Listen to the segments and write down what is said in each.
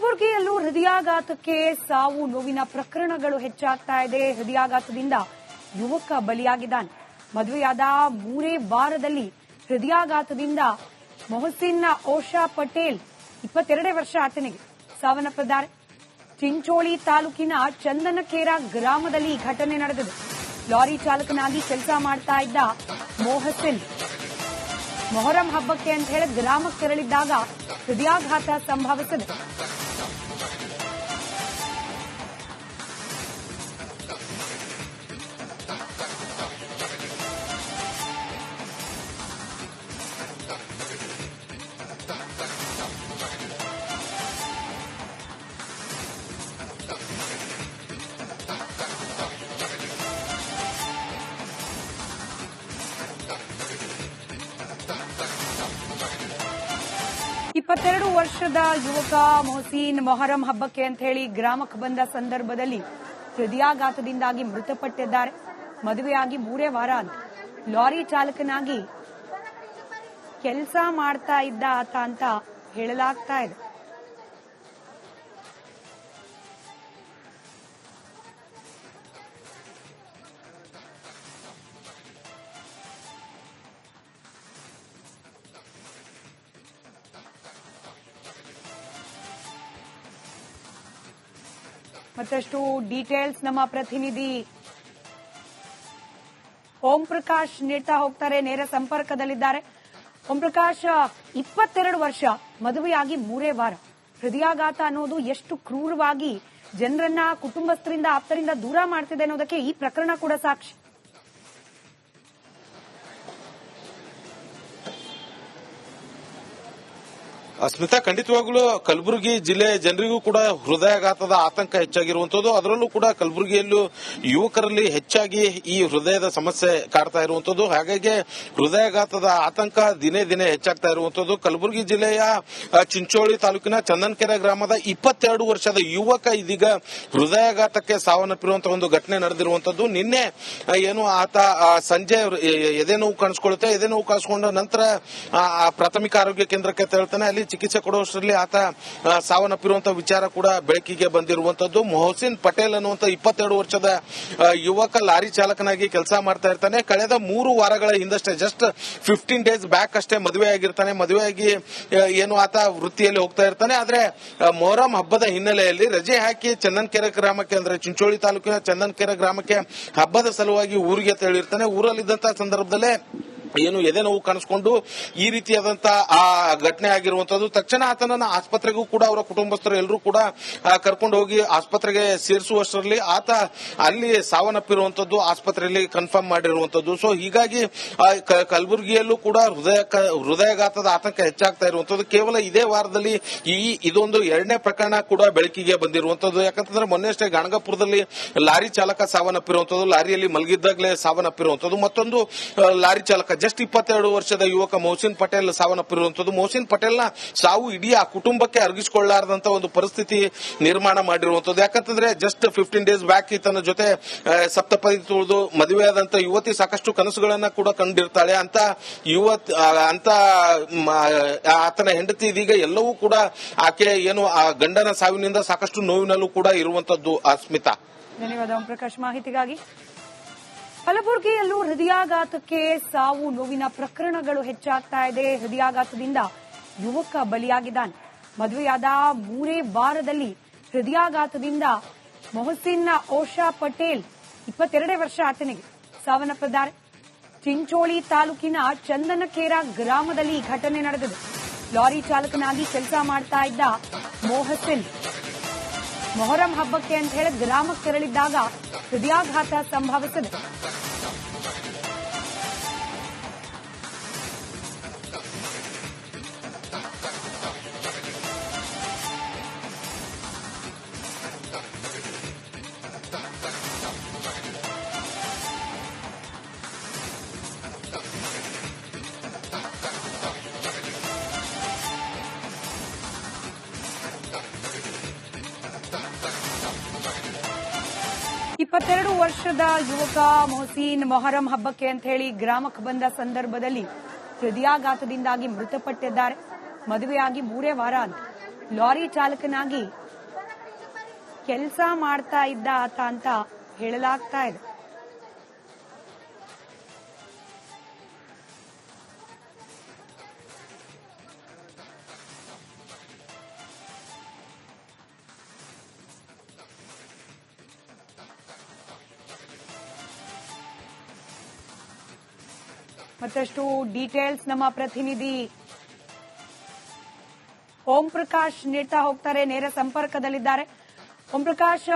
ಕಲಬುರಗಿಯಲ್ಲೂ ಹೃದಯಾಘಾತಕ್ಕೆ ಸಾವು ನೋವಿನ ಪ್ರಕರಣಗಳು ಹೆಚ್ಚಾಗ್ತಾ ಇದೆ. ಹೃದಯಾಘಾತದಿಂದ ಯುವಕ ಬಲಿಯಾಗಿದ್ದಾನೆ. ಮದುವೆಯಾದ ಮೂರೇ ವಾರದಲ್ಲಿ ಹೃದಯಾಘಾತದಿಂದ ಮೊಹಸಿನ್ ಓಷಾ ಪಟೇಲ್ ಇಪ್ಪತ್ತೆರಡೇ ವರ್ಷ ಆತನಿಗೆ ಸಾವನ್ನಪ್ಪಿದ್ದಾರೆ. ಚಿಂಚೋಳಿ ತಾಲೂಕಿನ ಚಂದನಕೇರ ಗ್ರಾಮದಲ್ಲಿ ಘಟನೆ ನಡೆದಿದೆ. ಲಾರಿ ಚಾಲಕನಾಗಿ ಕೆಲಸ ಮಾಡ್ತಾ ಇದ್ದ ಮೊಹಸಿನ್ ಮೊಹರಂ ಹಬ್ಬಕ್ಕೆ ಅಂತ ಹೇಳಿ ಗ್ರಾಮಕ್ಕೆ ತೆರಳಿದ್ದಾಗ ಹೃದಯಾಘಾತ ಸಂಭವಿಸಿದೆ. ಇಪ್ಪತ್ತೆರಡು ವರ್ಷದ ಯುವಕ ಮೊಹಸೀನ್ ಮೊಹರಂ ಹಬ್ಬಕ್ಕೆ ಅಂತ ಹೇಳಿ ಗ್ರಾಮಕ್ಕೆ ಬಂದ ಸಂದರ್ಭದಲ್ಲಿ ಹೃದಯಾಘಾತದಿಂದಾಗಿ ಮೃತಪಟ್ಟಿದ್ದಾರೆ. ಮದುವೆಯಾಗಿ ಮೂರೇ ವಾರ ಅಂತ ಲಾರಿ ಚಾಲಕನಾಗಿ ಕೆಲಸ ಮಾಡ್ತಾ ಇದ್ದ ಆತ ಅಂತ ಹೇಳಲಾಗ್ತಾ ಇದೆ. ಮತ್ತಷ್ಟು ಡೀಟೇಲ್ಸ್ ನಮ್ಮ ಪ್ರತಿನಿಧಿ ಓಂ ಪ್ರಕಾಶ್ ನೀಡ್ತಾ ಹೋಗ್ತಾರೆ, ನೇರ ಸಂಪರ್ಕದಲ್ಲಿದ್ದಾರೆ. ಓಂ ಪ್ರಕಾಶ್, ಇಪ್ಪತ್ತೆರಡು ವರ್ಷ, ಮದುವೆಯಾಗಿ ಮೂರೇ ವಾರ. ಹೃದಯಾಘಾತ ಅನ್ನೋದು ಎಷ್ಟು ಕ್ರೂರವಾಗಿ ಜನರನ್ನ, ಕುಟುಂಬಸ್ಥರಿಂದ, ಆಪ್ತರಿಂದ ದೂರ ಮಾಡ್ತಿದೆ ಅನ್ನೋದಕ್ಕೆ ಈ ಪ್ರಕರಣ ಕೂಡ ಸಾಕ್ಷಿ. ಸ್ಮಿತಾ, ಖಂಡಿತವಾಗ್ಲೂ ಕಲಬುರಗಿ ಜಿಲ್ಲೆ ಜನರಿಗೂ ಕೂಡ ಹೃದಯಾಘಾತದ ಆತಂಕ ಹೆಚ್ಚಾಗಿರುವಂತದ್ದು ಅದರಲ್ಲೂ ಕೂಡ ಕಲಬುರಗಿಯಲ್ಲೂ ಯುವಕರಲ್ಲಿ ಹೆಚ್ಚಾಗಿ ಈ ಹೃದಯದ ಸಮಸ್ಯೆ ಕಾಡ್ತಾ ಇರುವಂತದ್ದು ಹಾಗಾಗಿ ಹೃದಯಾಘಾತದ ಆತಂಕ ದಿನೇ ದಿನೇ ಹೆಚ್ಚಾಗ್ತಾ ಇರುವಂತದ್ದು ಕಲಬುರಗಿ ಜಿಲ್ಲೆಯ ಚಿಂಚೋಳಿ ತಾಲೂಕಿನ ಚಂದನ್ಕೆರೆ ಗ್ರಾಮದ ಇಪ್ಪತ್ತೆರಡು ವರ್ಷದ ಯುವಕ ಇದೀಗ ಹೃದಯಾಘಾತಕ್ಕೆ ಸಾವನ್ನಪ್ಪಿರುವಂತಹ ಒಂದು ಘಟನೆ ನಡೆದಿರುವಂತದ್ದು ನಿನ್ನೆ ಏನು ಆತ ಸಂಜೆ ಎದೆ ನೋವು ಕಾಣಿಸ್ಕೊಳ್ಳುತ್ತೆ. ಎದೆ ನೋವು ಕಾಣಿಸ್ಕೊಂಡ ನಂತರ ಪ್ರಾಥಮಿಕ ಆರೋಗ್ಯ ಕೇಂದ್ರಕ್ಕೆ ತೆರಳ್ತಾನೆ. ಅಲ್ಲಿ ಚಿಕಿತ್ಸೆ ಕೊಡುವಷ್ಟರಲ್ಲಿ ಆತ ಸಾವನ್ನಪ್ಪಿರುವಂತಹ ವಿಚಾರ ಕೂಡ ಬೆಳಕಿಗೆ ಬಂದಿರುವಂತದ್ದು. ಮೊಹಸಿನ್ ಪಟೇಲ್ ಅನ್ನುವಂತ ಇಪ್ಪತ್ತೆರಡು ವರ್ಷದ ಯುವಕ ಲಾರಿ ಚಾಲಕನಾಗಿ ಕೆಲಸ ಮಾಡ್ತಾ ಇರ್ತಾನೆ. ಕಳೆದ ಮೂರು ವಾರಗಳ ಹಿಂದಷ್ಟೇ ಜಸ್ಟ್ ಫಿಫ್ಟೀನ್ ಡೇಸ್ ಬ್ಯಾಕ್ ಅಷ್ಟೇ ಮದುವೆ ಆಗಿರ್ತಾನೆ ಮದುವೆಯಾಗಿ ಏನು ಆತ ವೃತ್ತಿಯಲ್ಲಿ ಹೋಗ್ತಾ ಇರ್ತಾನೆ. ಆದ್ರೆ ಮೊಹರಂ ಹಬ್ಬದ ಹಿನ್ನೆಲೆಯಲ್ಲಿ ರಜೆ ಹಾಕಿ ಚಂದನ್ಕೆರೆ ಗ್ರಾಮಕ್ಕೆ, ಅಂದ್ರೆ ಚಿಂಚೋಳಿ ತಾಲೂಕಿನ ಚಂದನ್ಕೆರೆ ಗ್ರಾಮಕ್ಕೆ ಹಬ್ಬದ ಸಲುವಾಗಿ ಊರಿಗೆ ತೆರಳಿರ್ತಾನೆ. ಊರಲ್ಲಿದ್ದಂತಹ ಸಂದರ್ಭದಲ್ಲೇ ಏನು ಎದೆ ನೋವು ಕಾಣಿಸ್ಕೊಂಡು ಈ ರೀತಿಯಾದಂತಹ ಆ ಘಟನೆ ಆಗಿರುವಂತದ್ದು. ತಕ್ಷಣ ಆತನನ್ನ ಆಸ್ಪತ್ರೆಗೂ ಕೂಡ ಅವರ ಕುಟುಂಬಸ್ಥರು ಎಲ್ಲರೂ ಕೂಡ ಕರ್ಕೊಂಡು ಹೋಗಿ ಆಸ್ಪತ್ರೆಗೆ ಸೇರಿಸುವಷ್ಟರಲ್ಲಿ ಆತ ಅಲ್ಲಿ ಸಾವನ್ನಪ್ಪಿರುವಂತದ್ದು, ಆಸ್ಪತ್ರೆಯಲ್ಲಿ ಕನ್ಫರ್ಮ್ ಮಾಡಿರುವಂತದ್ದು. ಸೊ ಹೀಗಾಗಿ ಕಲಬುರಗಿಯಲ್ಲೂ ಕೂಡ ಹೃದಯ ಹೃದಯಘಾತದ ಆತಂಕ ಹೆಚ್ಚಾಗ್ತಾ ಇರುವಂತದ್ದು. ಕೇವಲ ಇದೇ ವಾರದಲ್ಲಿ ಈ, ಇದೊಂದು ಎರಡನೇ ಪ್ರಕರಣ ಕೂಡ ಬೆಳಕಿಗೆ ಬಂದಿರುವಂತದ್ದು. ಯಾಕಂತಂದ್ರೆ ಮೊನ್ನೆಷ್ಟೇ ಗಾಣಗಾಪುರದಲ್ಲಿ ಲಾರಿ ಚಾಲಕ ಸಾವನ್ನಪ್ಪಿರುವಂತದ್ದು. ಲಾರಿಯಲ್ಲಿ ಮಲಗಿದ್ದಾಗಲೇ ಸಾವನ್ನಪ್ಪಿರುವಂತದ್ದು. ಮತ್ತೊಂದು ಲಾರಿ ಚಾಲಕ ಜಸ್ಟ್ ಇಪ್ಪತ್ತೆರಡು ವರ್ಷದ ಯುವಕ ಮೋಹಸಿನ್ ಪಟೇಲ್ ಸಾವನ್ನಪ್ಪಿರುವಂತದ್ದು ಮೊಹಸಿನ್ ಪಟೇಲ್ನ ಸಾವು ಇಡೀ ಆ ಕುಟುಂಬಕ್ಕೆ ಅರ್ಗಿಸಿಕೊಳ್ಳಾರದಂತ ಒಂದು ಪರಿಸ್ಥಿತಿ ನಿರ್ಮಾಣ ಮಾಡಿರುವಂತದ್ದು ಯಾಕಂತಂದ್ರೆ ಜಸ್ಟ್ ಫಿಫ್ಟೀನ್ ಡೇಸ್ ಬ್ಯಾಕ್ ಈತನ ಜೊತೆ ಆ, ಸಪ್ತಪದಿ ತುಳಿದು ಮದುವೆಯಾದಂತ ಯುವತಿ ಸಾಕಷ್ಟು ಕನಸುಗಳನ್ನ ಕೂಡ ಕಂಡಿರ್ತಾಳೆ. ಅಂತ ಯುವತ್ ಅಂತ ಆತನ ಹೆಂಡತಿ ಇದೀಗ ಎಲ್ಲವೂ ಕೂಡ ಆಕೆ ಏನು ಆ ಗಂಡನ ಸಾವಿನಿಂದ ಸಾಕಷ್ಟು ನೋವಿನಲ್ಲೂ ಕೂಡ ಇರುವಂತದ್ದು ಅಸ್ಮಿತಾ ಧನ್ಯವಾದ ಓಂ ಪ್ರಕಾಶ್. ಮಾಹಿತಿಗಾಗಿ ಕಲಬುರಗಿಯಲ್ಲೂ ಹೃದಯಾಘಾತಕ್ಕೆ ಸಾವು ನೋವಿನ ಪ್ರಕರಣಗಳು ಹೆಚ್ಚಾಗ್ತಾ ಇದೆ. ಹೃದಯಾಘಾತದಿಂದ ಯುವಕ ಬಲಿಯಾಗಿದ್ದಾನೆ. ಮದುವೆಯಾದ ಮೂರೇ ವಾರದಲ್ಲಿ ಹೃದಯಾಘಾತದಿಂದ ಮೊಹಸಿನ್ ಓಷಾ ಪಟೇಲ್ ಇಪ್ಪತ್ತೆರಡೇ ವರ್ಷ ಆತನಿಗೆ ಸಾವನ್ನಪ್ಪಿದ್ದಾರೆ. ಚಿಂಚೋಳಿ ತಾಲೂಕಿನ ಚಂದನಕೇರ ಗ್ರಾಮದಲ್ಲಿ ಘಟನೆ ನಡೆದಿದೆ. ಲಾರಿ ಚಾಲಕನಾಗಿ ಕೆಲಸ ಮಾಡ್ತಾ ಇದ್ದ ಮೊಹಸಿನ್ ಮೊಹರಂ ಹಬ್ಬಕ್ಕೆ ಅಂತ ಹೇಳಿ ಗ್ರಾಮಕ್ಕೆ ತೆರಳಿದ್ದಾಗ ಹೃದಯಾಘಾತ ಸಂಭವಿಸಿದೆ. ಇಪ್ಪತ್ತೆರಡು ವರ್ಷದ ಯುವಕ ಮೊಹಸೀನ್ ಮೊಹರಂ ಹಬ್ಬಕ್ಕೆ ಅಂತ ಹೇಳಿ ಗ್ರಾಮಕ್ಕೆ ಬಂದ ಸಂದರ್ಭದಲ್ಲಿ ಹೃದಯಾಘಾತದಿಂದಾಗಿ ಮೃತಪಟ್ಟಿದ್ದಾರೆ. ಮದುವೆಯಾಗಿ ಮೂರೇ ವಾರ ಅಂತ ಲಾರಿ ಚಾಲಕನಾಗಿ ಕೆಲಸ ಮಾಡ್ತಾ ಇದ್ದ ಆತ ಅಂತ ಹೇಳಲಾಗ್ತಾ ಇದೆ. ಮತ್ತಷ್ಟು ಡೀಟೇಲ್ಸ್ ನಮ್ಮ ಪ್ರತಿನಿಧಿ ಓಂ ಪ್ರಕಾಶ್ ನೀಡ್ತಾ ಹೋಗ್ತಾರೆ, ನೇರ ಸಂಪರ್ಕದಲ್ಲಿದ್ದಾರೆ. ಓಂ ಪ್ರಕಾಶ್,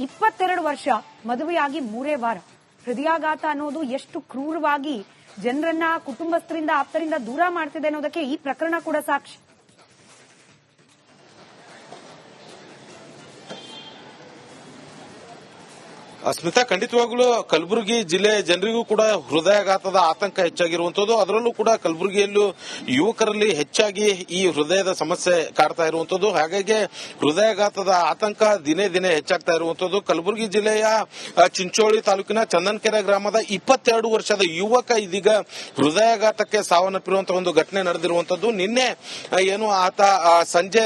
ಇಪ್ಪತ್ತೆರಡು ವರ್ಷ, ಮದುವೆಯಾಗಿ ಮೂರೇ ವಾರ. ಹೃದಯಾಘಾತ ಅನ್ನೋದು ಎಷ್ಟು ಕ್ರೂರವಾಗಿ ಜನರನ್ನ, ಕುಟುಂಬಸ್ಥರಿಂದ, ಆಪ್ತರಿಂದ ದೂರ ಮಾಡ್ತಿದೆ ಅನ್ನೋದಕ್ಕೆ ಈ ಪ್ರಕರಣ ಕೂಡ ಸಾಕ್ಷಿ. ಸ್ಮಿತಾ ಖಂಡಿತವಾಗ್ಲೂ ಕಲಬುರಗಿ ಜಿಲ್ಲೆ ಜನರಿಗೂ ಕೂಡ ಹೃದಯಾಘಾತದ ಆತಂಕ ಹೆಚ್ಚಾಗಿರುವಂತದ್ದು ಅದರಲ್ಲೂ ಕೂಡ ಕಲಬುರಗಿಯಲ್ಲೂ ಯುವಕರಲ್ಲಿ ಹೆಚ್ಚಾಗಿ ಈ ಹೃದಯದ ಸಮಸ್ಯೆ ಕಾಡ್ತಾ ಇರುವಂತದ್ದು ಹಾಗಾಗಿ ಹೃದಯಾಘಾತದ ಆತಂಕ ದಿನೇ ದಿನೇ ಹೆಚ್ಚಾಗ್ತಾ ಇರುವಂತದ್ದು ಕಲಬುರಗಿ ಜಿಲ್ಲೆಯ ಚಿಂಚೋಳಿ ತಾಲೂಕಿನ ಚಂದನ್ಕೆರೆ ಗ್ರಾಮದ ಇಪ್ಪತ್ತೆರಡು ವರ್ಷದ ಯುವಕ ಇದೀಗ ಹೃದಯಾಘಾತಕ್ಕೆ ಸಾವನ್ನಪ್ಪಿರುವಂತಹ ಒಂದು ಘಟನೆ ನಡೆದಿರುವಂತದ್ದು ನಿನ್ನೆ ಏನು ಆತ ಸಂಜೆ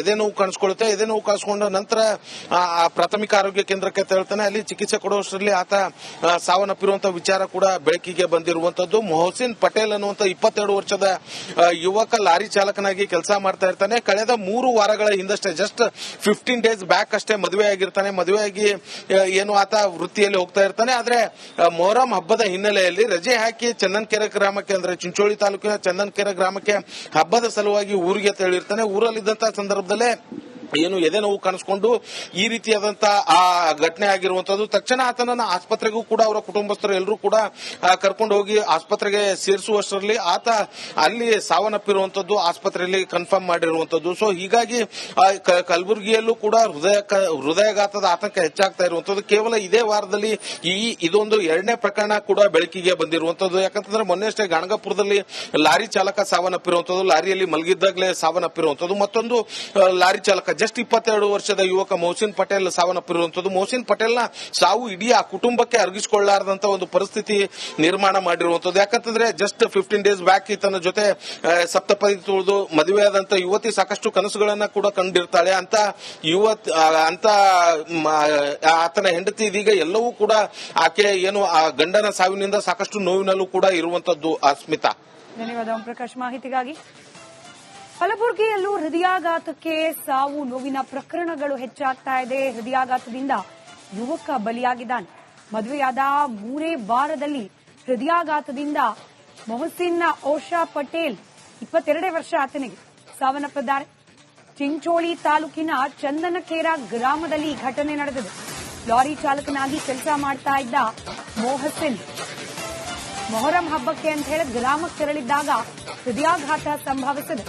ಎದೆ ನೋವು ಕಾಣಿಸ್ಕೊಳ್ಳುತ್ತೆ. ಎದೆ ನೋವು ಕಾಣಿಸ್ಕೊಂಡ ನಂತರ ಪ್ರಾಥಮಿಕ ಆರೋಗ್ಯ ಕೇಂದ್ರಕ್ಕೆ ತೆರಳ್ತಾನೆ. ಅಲ್ಲಿ ಚಿಕಿತ್ಸೆ ಕೊಡುವಷ್ಟರಲ್ಲಿ ಆತ ಸಾವನ್ನಪ್ಪಿರುವಂತಹ ವಿಚಾರ ಕೂಡ ಬೆಳಕಿಗೆ ಬಂದಿರುವಂತದ್ದು. ಮೊಹಸಿನ್ ಪಟೇಲ್ ಅನ್ನುವಂತ ಇಪ್ಪತ್ತೆರಡು ವರ್ಷದ ಯುವಕ ಲಾರಿ ಚಾಲಕನಾಗಿ ಕೆಲಸ ಮಾಡ್ತಾ ಇರ್ತಾನೆ. ಕಳೆದ ಮೂರು ವಾರಗಳ ಹಿಂದಷ್ಟೇ ಜಸ್ಟ್ ಫಿಫ್ಟೀನ್ ಡೇಸ್ ಬ್ಯಾಕ್ ಅಷ್ಟೇ ಮದುವೆ ಆಗಿರ್ತಾನೆ. ಮದುವೆಯಾಗಿ ಏನು ಆತ ವೃತ್ತಿಯಲ್ಲಿ ಹೋಗ್ತಾ ಇರ್ತಾನೆ. ಆದ್ರೆ ಮೊಹರಂ ಹಬ್ಬದ ಹಿನ್ನೆಲೆಯಲ್ಲಿ ರಜೆ ಹಾಕಿ ಚಂದನ್ಕೆರೆ ಗ್ರಾಮಕ್ಕೆ, ಅಂದ್ರೆ ಚಿಂಚೋಳಿ ತಾಲೂಕಿನ ಚಂದನ್ಕೆರೆ ಗ್ರಾಮಕ್ಕೆ ಹಬ್ಬದ ಸಲುವಾಗಿ ಊರಿಗೆ ತೆರಳಿರ್ತಾನೆ. ಊರಲ್ಲಿದ್ದಂತಹ ಸಂದರ್ಭದಲ್ಲೇ ಏನು ಎದೆ ನೋವು ಕಾಣಿಸ್ಕೊಂಡು ಈ ರೀತಿಯಾದಂತಹ ಆ ಘಟನೆ ಆಗಿರುವಂತದ್ದು. ತಕ್ಷಣ ಆತನನ್ನ ಆಸ್ಪತ್ರೆಗೂ ಕೂಡ ಅವರ ಕುಟುಂಬಸ್ಥರು ಎಲ್ಲರೂ ಕೂಡ ಕರ್ಕೊಂಡು ಹೋಗಿ ಆಸ್ಪತ್ರೆಗೆ ಸೇರಿಸುವಷ್ಟರಲ್ಲಿ ಆತ ಅಲ್ಲಿ ಸಾವನ್ನಪ್ಪಿರುವಂತದ್ದು, ಆಸ್ಪತ್ರೆಯಲ್ಲಿ ಕನ್ಫರ್ಮ್ ಮಾಡಿರುವಂತದ್ದು. ಸೊ ಹೀಗಾಗಿ ಕಲಬುರಗಿಯಲ್ಲೂ ಕೂಡ ಹೃದಯ ಹೃದಯಘಾತದ ಆತಂಕ ಹೆಚ್ಚಾಗ್ತಾ ಇರುವಂತದ್ದು. ಕೇವಲ ಇದೇ ವಾರದಲ್ಲಿ ಈ, ಇದೊಂದು ಎರಡನೇ ಪ್ರಕರಣ ಕೂಡ ಬೆಳಕಿಗೆ ಬಂದಿರುವಂತದ್ದು. ಯಾಕಂತಂದ್ರೆ ಮೊನ್ನೆಷ್ಟೇ ಗಣಗಪುರದಲ್ಲಿ ಲಾರಿ ಚಾಲಕ ಸಾವನ್ನಪ್ಪಿರುವಂತದ್ದು. ಲಾರಿಯಲ್ಲಿ ಮಲಗಿದ್ದಾಗಲೇ ಸಾವನ್ನಪ್ಪಿರುವಂತದ್ದು. ಮತ್ತೊಂದು ಲಾರಿ ಚಾಲಕ ಜಸ್ಟ್ ಇಪ್ಪತ್ತೆರಡು ವರ್ಷದ ಯುವಕ ಮೋಹಸಿನ್ ಪಟೇಲ್ ಸಾವನ್ನಪ್ಪಿರುವಂತದ್ದು ಮೊಹಸಿನ್ ಪಟೇಲ್ನ ಸಾವು ಇಡೀ ಆ ಕುಟುಂಬಕ್ಕೆ ಅರ್ಗಿಸಿಕೊಳ್ಳಾರದಂತ ಒಂದು ಪರಿಸ್ಥಿತಿ ನಿರ್ಮಾಣ ಮಾಡಿರುವಂತದ್ದು ಯಾಕಂತಂದ್ರೆ ಜಸ್ಟ್ ಫಿಫ್ಟೀನ್ ಡೇಸ್ ಬ್ಯಾಕ್ ಈತನ ಜೊತೆ ಆ, ಸಪ್ತಪದಿ ತುಳಿದು ಮದುವೆಯಾದಂತ ಯುವತಿ ಸಾಕಷ್ಟು ಕನಸುಗಳನ್ನ ಕೂಡ ಕಂಡಿರ್ತಾಳೆ. ಅಂತ ಯುವತ್ ಅಂತ ಆತನ ಹೆಂಡತಿ ಇದೀಗ ಎಲ್ಲವೂ ಕೂಡ ಆಕೆ ಏನು ಆ ಗಂಡನ ಸಾವಿನಿಂದ ಸಾಕಷ್ಟು ನೋವಿನಲ್ಲೂ ಕೂಡ ಇರುವಂತದ್ದು ಅಸ್ಮಿತಾ. ಧನ್ಯವಾದ ಓಂ ಪ್ರಕಾಶ್. ಮಾಹಿತಿಗಾಗಿ ಕಲಬುರಗಿಯಲ್ಲೂ ಹೃದಯಾಘಾತಕ್ಕೆ ಸಾವು ನೋವಿನ ಪ್ರಕರಣಗಳು ಹೆಚ್ಚಾಗ್ತಾ ಇದೆ. ಹೃದಯಾಘಾತದಿಂದ ಯುವಕ ಬಲಿಯಾಗಿದ್ದಾನೆ. ಮದುವೆಯಾದ ಮೂರೇ ವಾರದಲ್ಲಿ ಹೃದಯಾಘಾತದಿಂದ ಮೊಹಸಿನ್ ಓಷಾ ಪಟೇಲ್ ಇಪ್ಪತ್ತೆರಡೇ ವರ್ಷ ಆತನಿಗೆ ಸಾವನ್ನಪ್ಪಿದ್ದಾರೆ. ಚಿಂಚೋಳಿ ತಾಲೂಕಿನ ಚಂದನಕೇರ ಗ್ರಾಮದಲ್ಲಿ ಘಟನೆ ನಡೆದಿದೆ. ಲಾರಿ ಚಾಲಕನಾಗಿ ಕೆಲಸ ಮಾಡ್ತಾ ಇದ್ದ ಮೊಹಸಿನ್ ಮೊಹರಂ ಹಬ್ಬಕ್ಕೆ ಅಂತ ಹೇಳಿ ಗ್ರಾಮಕ್ಕೆ ತೆರಳಿದ್ದಾಗ ಹೃದಯಾಘಾತ ಸಂಭವಿಸಿದೆ.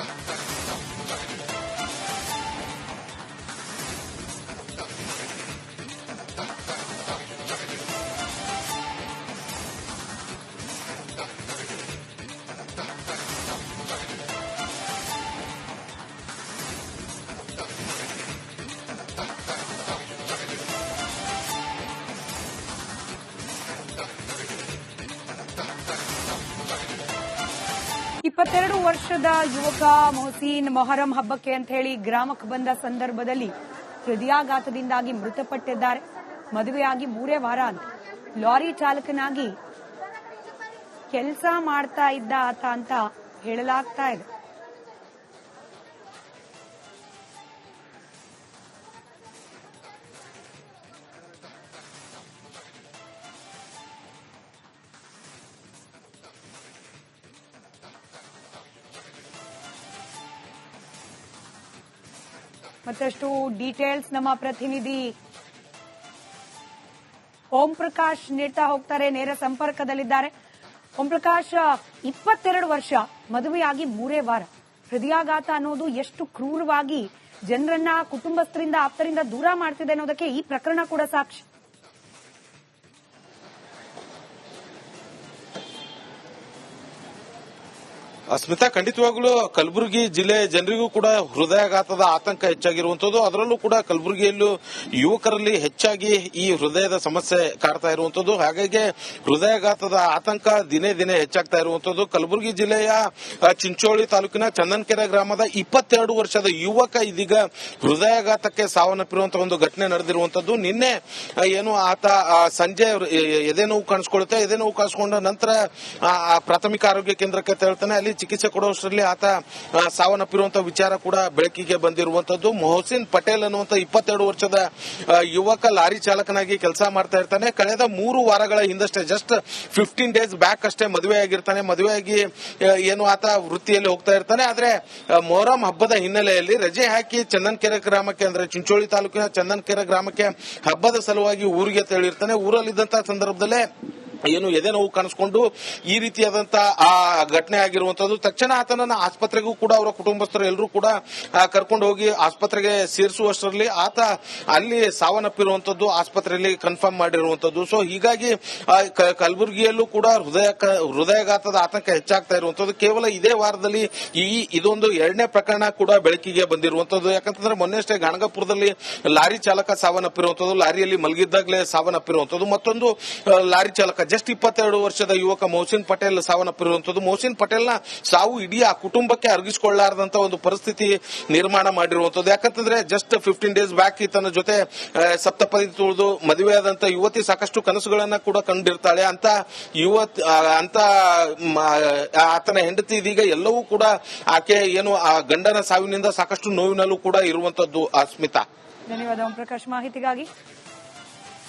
ಇಪ್ಪತ್ತೆರಡು ವರ್ಷದ ಯುವಕ ಮೊಹಸೀನ್ ಮೊಹರಂ ಹಬ್ಬಕ್ಕೆ ಅಂತ ಹೇಳಿ ಗ್ರಾಮಕ್ಕೆ ಬಂದ ಸಂದರ್ಭದಲ್ಲಿ ಹೃದಯಾಘಾತದಿಂದಾಗಿ ಮೃತಪಟ್ಟಿದ್ದಾರೆ. ಮದುವೆಯಾಗಿ ಮೂರೇ ವಾರ ಅಂತ ಲಾರಿ ಚಾಲಕನಾಗಿ ಕೆಲಸ ಮಾಡ್ತಾ ಇದ್ದ ಆತ ಅಂತ ಹೇಳಲಾಗ್ತಾ ಇದೆ. ಮತ್ತಷ್ಟು ಡೀಟೇಲ್ಸ್ ನಮ್ಮ ಪ್ರತಿನಿಧಿ ಓಂ ಪ್ರಕಾಶ್ ನೀಡ್ತಾ ಹೋಗ್ತಾರೆ, ನೇರ ಸಂಪರ್ಕದಲ್ಲಿದ್ದಾರೆ. ಓಂ ಪ್ರಕಾಶ್, ಇಪ್ಪತ್ತೆರಡು ವರ್ಷ, ಮದುವೆಯಾಗಿ ಮೂರೇ ವಾರ. ಹೃದಯಾಘಾತ ಅನ್ನೋದು ಎಷ್ಟು ಕ್ರೂರವಾಗಿ ಜನರನ್ನ, ಕುಟುಂಬಸ್ಥರಿಂದ, ಆಪ್ತರಿಂದ ದೂರ ಮಾಡ್ತಿದೆ ಅನ್ನೋದಕ್ಕೆ ಈ ಪ್ರಕರಣ ಕೂಡ ಸಾಕ್ಷಿ. ಸ್ಮಿತಾ ಖಂಡಿತವಾಗ್ಲೂ ಕಲಬುರಗಿ ಜಿಲ್ಲೆ ಜನರಿಗೂ ಕೂಡ ಹೃದಯಾಘಾತದ ಆತಂಕ ಹೆಚ್ಚಾಗಿರುವಂತದ್ದು ಅದರಲ್ಲೂ ಕೂಡ ಕಲಬುರಗಿಯಲ್ಲೂ ಯುವಕರಲ್ಲಿ ಹೆಚ್ಚಾಗಿ ಈ ಹೃದಯದ ಸಮಸ್ಯೆ ಕಾಡ್ತಾ ಇರುವಂತದ್ದು ಹಾಗಾಗಿ ಹೃದಯಾಘಾತದ ಆತಂಕ ದಿನೇ ದಿನೇ ಹೆಚ್ಚಾಗ್ತಾ ಇರುವಂತದ್ದು ಕಲಬುರಗಿ ಜಿಲ್ಲೆಯ ಚಿಂಚೋಳಿ ತಾಲೂಕಿನ ಚಂದನ್ಕೆರೆ ಗ್ರಾಮದ ಇಪ್ಪತ್ತೆರಡು ವರ್ಷದ ಯುವಕ ಇದೀಗ ಹೃದಯಾಘಾತಕ್ಕೆ ಸಾವನ್ನಪ್ಪಿರುವಂತಹ ಒಂದು ಘಟನೆ ನಡೆದಿರುವಂತದ್ದು ನಿನ್ನೆ ಏನು ಆತ ಸಂಜೆ ಎದೆ ನೋವು ಕಾಣಿಸ್ಕೊಳ್ಳುತ್ತೆ. ಎದೆ ನೋವು ಕಾಣಿಸ್ಕೊಂಡ ನಂತರ ಪ್ರಾಥಮಿಕ ಆರೋಗ್ಯ ಕೇಂದ್ರಕ್ಕೆ ತೆರಳ್ತಾನೆ. ಅಲ್ಲಿ ಚಿಕಿತ್ಸೆ ಕೊಡುವಷ್ಟರಲ್ಲಿ ಆತ ಸಾವನ್ನಪ್ಪಿರುವಂತಹ ವಿಚಾರ ಕೂಡ ಬೆಳಕಿಗೆ ಬಂದಿರುವಂತದ್ದು. ಮೊಹಸಿನ್ ಪಟೇಲ್ ಅನ್ನುವಂತ ಇಪ್ಪತ್ತೆರಡು ವರ್ಷದ ಯುವಕ ಲಾರಿ ಚಾಲಕನಾಗಿ ಕೆಲಸ ಮಾಡ್ತಾ ಇರ್ತಾನೆ. ಕಳೆದ ಮೂರು ವಾರಗಳ ಹಿಂದಷ್ಟೇ ಜಸ್ಟ್ ಫಿಫ್ಟೀನ್ ಡೇಸ್ ಬ್ಯಾಕ್ ಅಷ್ಟೇ ಮದುವೆ ಆಗಿರ್ತಾನೆ ಮದುವೆಯಾಗಿ ಏನು ಆತ ವೃತ್ತಿಯಲ್ಲಿ ಹೋಗ್ತಾ ಇರ್ತಾನೆ. ಆದ್ರೆ ಮೊಹರಂ ಹಬ್ಬದ ಹಿನ್ನೆಲೆಯಲ್ಲಿ ರಜೆ ಹಾಕಿ ಚಂದನ್ಕೆರೆ ಗ್ರಾಮಕ್ಕೆ, ಅಂದ್ರೆ ಚಿಂಚೋಳಿ ತಾಲೂಕಿನ ಚಂದನ್ಕೆರೆ ಗ್ರಾಮಕ್ಕೆ ಹಬ್ಬದ ಸಲುವಾಗಿ ಊರಿಗೆ ತೆರಳಿರ್ತಾನೆ. ಊರಲ್ಲಿದ್ದಂತಹ ಸಂದರ್ಭದಲ್ಲೇ ಏನು ಎದೆ ನೋವು ಕಾಣಿಸ್ಕೊಂಡು ಈ ರೀತಿಯಾದಂತ ಆ ಘಟನೆ ಆಗಿರುವಂತದ್ದು. ತಕ್ಷಣ ಆತನನ್ನ ಆಸ್ಪತ್ರೆಗೂ ಕೂಡ ಅವರ ಕುಟುಂಬಸ್ಥರು ಎಲ್ಲರೂ ಕೂಡ ಕರ್ಕೊಂಡು ಹೋಗಿ ಆಸ್ಪತ್ರೆಗೆ ಸೇರಿಸುವಷ್ಟರಲ್ಲಿ ಆತ ಅಲ್ಲಿ ಸಾವನ್ನಪ್ಪಿರುವಂತದ್ದು, ಆಸ್ಪತ್ರೆಯಲ್ಲಿ ಕನ್ಫರ್ಮ್ ಮಾಡಿರುವಂತದ್ದು. ಸೊ ಹೀಗಾಗಿ ಕಲಬುರಗಿಯಲ್ಲೂ ಕೂಡ ಹೃದಯ ಹೃದಯಾಘಾತದ ಆತಂಕ ಹೆಚ್ಚಾಗ್ತಾ ಇರುವಂತದ್ದು. ಕೇವಲ ಇದೇ ವಾರದಲ್ಲಿ ಈ, ಇದೊಂದು ಎರಡನೇ ಪ್ರಕರಣ ಕೂಡ ಬೆಳಕಿಗೆ ಬಂದಿರುವಂತದ್ದು. ಯಾಕಂತಂದ್ರೆ ಮೊನ್ನೆಷ್ಟೇ ಗಾಣಗಾಪುರದಲ್ಲಿ ಲಾರಿ ಚಾಲಕ ಸಾವನ್ನಪ್ಪಿರುವಂತದ್ದು. ಲಾರಿಯಲ್ಲಿ ಮಲಗಿದ್ದಾಗಲೇ ಸಾವನ್ನಪ್ಪಿರುವಂತದ್ದು. ಮತ್ತೊಂದು ಲಾರಿ ಚಾಲಕ ಜಸ್ಟ್ ಇಪ್ಪತ್ತೆರಡು ವರ್ಷದ ಯುವಕ ಮೋಹಸಿನ್ ಪಟೇಲ್ ಸಾವನ್ನಪ್ಪಿರುವಂತದ್ದು ಮೋಹಸಿನ್ ಪಟೇಲ್ನ ಸಾವು ಇಡೀ ಆ ಕುಟುಂಬಕ್ಕೆ ಅರ್ಗಿಸಿಕೊಳ್ಳಾರದಂತ ಒಂದು ಪರಿಸ್ಥಿತಿ ನಿರ್ಮಾಣ ಮಾಡಿರುವಂತದ್ದು ಯಾಕಂತಂದ್ರೆ ಜಸ್ಟ್ ಫಿಫ್ಟೀನ್ ಡೇಸ್ ಬ್ಯಾಕ್ ಈತನ ಜೊತೆ ಸಪ್ತಪದಿ ತುಳಿದು ಮದುವೆಯಾದಂತ ಯುವತಿ ಸಾಕಷ್ಟು ಕನಸುಗಳನ್ನ ಕೂಡ ಕಂಡಿರ್ತಾಳೆ. ಅಂತ ಯುವತ್ ಅಂತ ಆತನ ಹೆಂಡತಿ ಇದೀಗ ಎಲ್ಲವೂ ಕೂಡ ಆಕೆ ಏನು ಆ ಗಂಡನ ಸಾವಿನಿಂದ ಸಾಕಷ್ಟು ನೋವಿನಲ್ಲೂ ಕೂಡ ಇರುವಂತದ್ದು ಆ ಸ್ಮಿತಾ. ಧನ್ಯವಾದ ಓಂ ಪ್ರಕಾಶ್. ಮಾಹಿತಿಗಾಗಿ